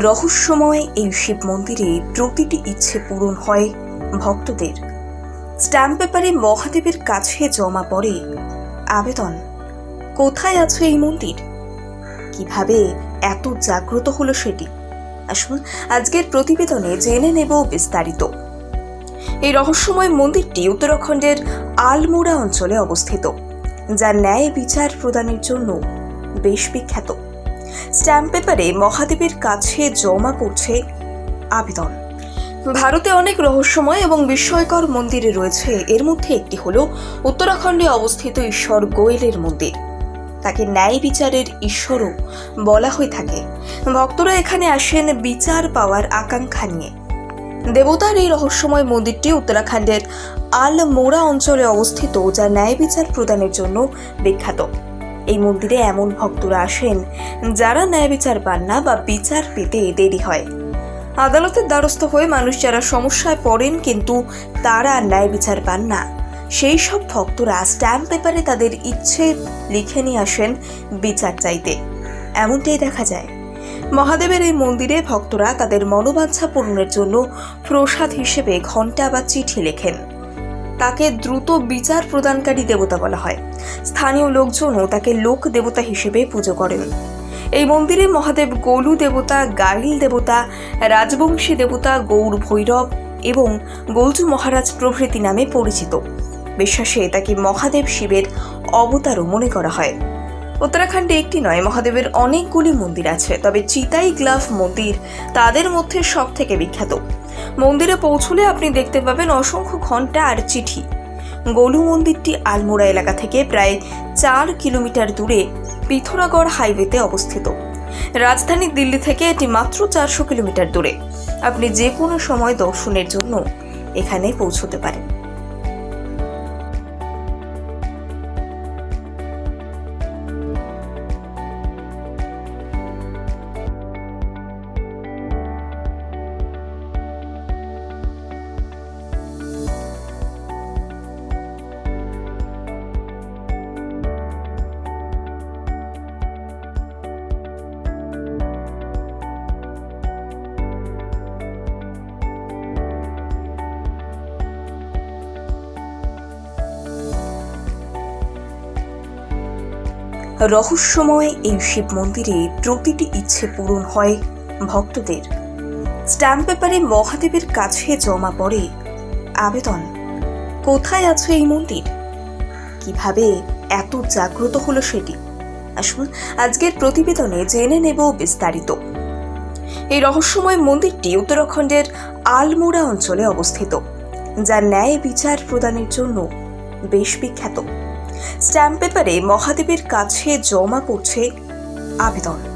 রহস্যময় এই শিব মন্দিরে প্রতিটি ইচ্ছে পূরণ হয় ভক্তদের। স্ট্যাম্প পেপারে মহাদেবের কাছে জমা পড়ে আবেদন, কোথায় আছে এই মন্দির? কীভাবে এত জাগ্রত হলো সেটি? আসুন আজকের প্রতিবেদনে জেনে নেব বিস্তারিত। এই রহস্যময় মন্দিরটি উত্তরাখণ্ডের আলমোড়া অঞ্চলে অবস্থিত যা ন্যায় বিচার প্রদানের জন্য বেশ বিখ্যাত। স্ট্যাম্প পেপারে মহাদেবের কাছে জমা করছে আবেদন। ভারতে অনেক রহস্যময় এবং বিস্ময়কর মন্দিরে রয়েছে। এর মধ্যে একটি হল উত্তরাখণ্ডে অবস্থিত ঈশ্বর গোয়েলের মন্দির। তাকে ন্যায় বিচারের ঈশ্বরও বলা হয়ে থাকে। ভক্তরা এখানে আসেন বিচার পাওয়ার আকাঙ্ক্ষা নিয়ে। দেবতার এই রহস্যময় মন্দিরটি উত্তরাখণ্ডের আল মোড়া অঞ্চলে অবস্থিত, যা ন্যায় বিচার প্রদানের জন্য বিখ্যাত। এই মন্দিরে এমন ভক্তরা আসেন যারা ন্যায় বিচার পান না বা বিচার পেতে দেরি হয়। আদালতের দ্বারস্থ হয়ে মানুষ যারা সমস্যায় পড়েন কিন্তু তারা ন্যায় বিচার পান না। সেই সব ভক্তরা স্ট্যাম্প পেপারে তাদের ইচ্ছে লিখে নিয়ে আসেন বিচার চাইতে। এমনটাই দেখা যায়। মহাদেবের এই মন্দিরে ভক্তরা তাদের মনোবাঞ্ছা পূরণের জন্য প্রসাদ হিসেবে ঘণ্টা বা চিঠি লেখেন। তাকে দ্রুত বিচার প্রদানকারী দেবতা বলা হয়। স্থানীয় লোকজনও তাকে লোক দেবতা হিসেবে পুজো করেন। এই মন্দিরে মহাদেব গোলু দেবতা গাইল দেবতা, রাজবংশী দেবতা, গৌর ভৈরব এবং গোলজু মহারাজ প্রভৃতি নামে পরিচিত। বিশ্বাসে তাকে মহাদেব শিবের অবতারও মনে করা হয়। উত্তরাখণ্ডে একটি নয়, মহাদেবের অনেকগুলি মন্দির আছে, তবে চিতাই গ্লাভ মন্দির তাদের মধ্যে সব থেকে বিখ্যাত। মন্দিরে পৌঁছলে আপনি দেখতে পাবেন অসংখ্য ঘণ্টা আর চিঠি। গোলু মন্দিরটি আলমোড়া এলাকা থেকে প্রায় চার কিলোমিটার দূরে পিথোরাগড় হাইওয়েতে অবস্থিত। রাজধানী দিল্লি থেকে এটি মাত্র চারশো কিলোমিটার দূরে। আপনি যে কোনো সময় দর্শনের জন্য এখানে পৌঁছতে পারেন। রহস্যময় এই শিব মন্দিরে প্রতিটি ইচ্ছে পূরণ হয় ভক্তদের। স্ট্যাম্প পেপারে মহাদেবের কাছে জমা পড়ে আবেদন, কোথায় আছে এই মন্দির? কীভাবে এত জাগ্রত হলো সেটি? আসুন আজকের প্রতিবেদনে জেনে নেব বিস্তারিত। এই রহস্যময় মন্দিরটি উত্তরাখণ্ডের আলমোড়া অঞ্চলে অবস্থিত, যা ন্যায় বিচার প্রদানের জন্য বেশ বিখ্যাত। স্ট্যাম্প পেপারে মহাদেবের কাছে জমা পড়ছে আবেদন।